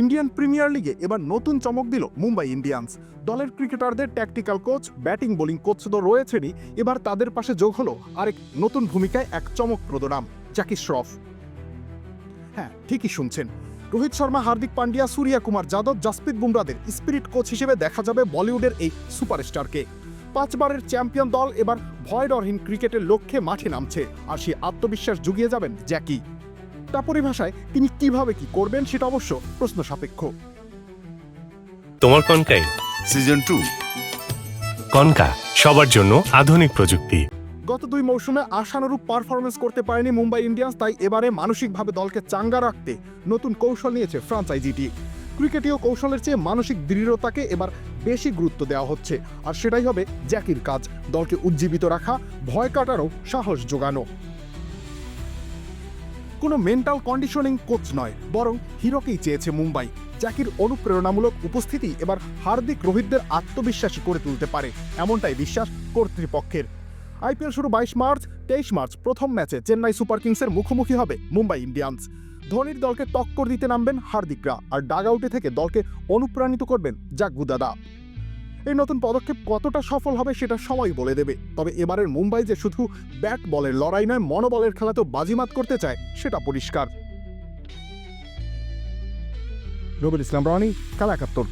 Indian premier লিগে এবার নতুন চমক দিল মুম্বাই ইন্ডিয়ান্স। দলের ক্রিকেটারদের tactical coach batting bowling coach তো রয়েছেনই। এবার তাদের পাশে যোগ হলো আরেক নতুন ভূমিকায় এক চমকপ্রদ নাম জাকি শ্রফ। হ্যাঁ ঠিকই শুনছেন। রোহিত শর্মা, হার্দিক পান্ডিয়া, সূর্যা কুমার যাদব, জাসপ্রীত বুমরাদের স্পিরিট কোচ হিসেবে দেখা যাবে বলিউডের এই সুপারস্টারকে। পাঁচবারের চ্যাম্পিয়ন দল এবার ভয়ডরহীন ক্রিকেটের লক্ষ্যে মাঠে নামছে। আর সেই আত্মবিশ্বাস জুগিয়ে যাবেন জ্যাকি। তা পরিভাষায় তিনি কীভাবে কি করবেন সেটা অবশ্য প্রশ্ন সাপেক্ষ। তোমার কনকাই? সিজন টু কনকা সবার জন্য আধুনিক প্রযুক্তি। গত দুই মৌসুমে আশানুরূপ পারফরমেন্স করতে পারেনি মুম্বাই ইন্ডিয়ান্স তাই এবারে মানসিকভাবে দলকে চাঙ্গা রাখতে নতুন কৌশল নিয়েছে ফ্রাঞ্চাইজিটি ক্রিকেটীয় কৌশলের চেয়ে মানসিক দৃঢ়তাকে এবার বেশি গুরুত্ব দেওয়া হচ্ছে আর সেটাই হবে জ্যাকির কাজ দলকে উজ্জীবিত রাখা ভয় কাটারও সাহস যোগানো কোনো মেন্টাল কন্ডিশনিং কোচ নয়, বরং হিরোকেই চেয়েছে মুম্বাই জ্যাকির অনুপ্রেরণামূলক উপস্থিতি এবার হার্দিক রোহিতদের আত্মবিশ্বাসী করে তুলতে পারে, এমনটাই বিশ্বাস কর্তৃপক্ষের। আইপিএল শুরু বাইশ মার্চ, তেইশ মার্চ, প্রথম ম্যাচে চেন্নাই সুপার কিংসের মুখোমুখি হবে মুম্বাই ইন্ডিয়ান্স। ধোনির দলকে টক্কর দিতে নামবেন হার্দিকরা, আর ডাগ আউটে থেকে দলকে অনুপ্রাণিত করবেন জাগ্গু দাদা। এই নতুন পদক্ষেপ কতটা সফল হবে সেটা সময় বলে দেবে। তবে এবারের মুম্বাই যে শুধু ব্যাট বলের লড়াই নয়, মনোবলের খেলাতেও বাজিমাত করতে চায়, সেটা পরিষ্কার। রবিল ইসলাম রানি খেলা একাত্তর।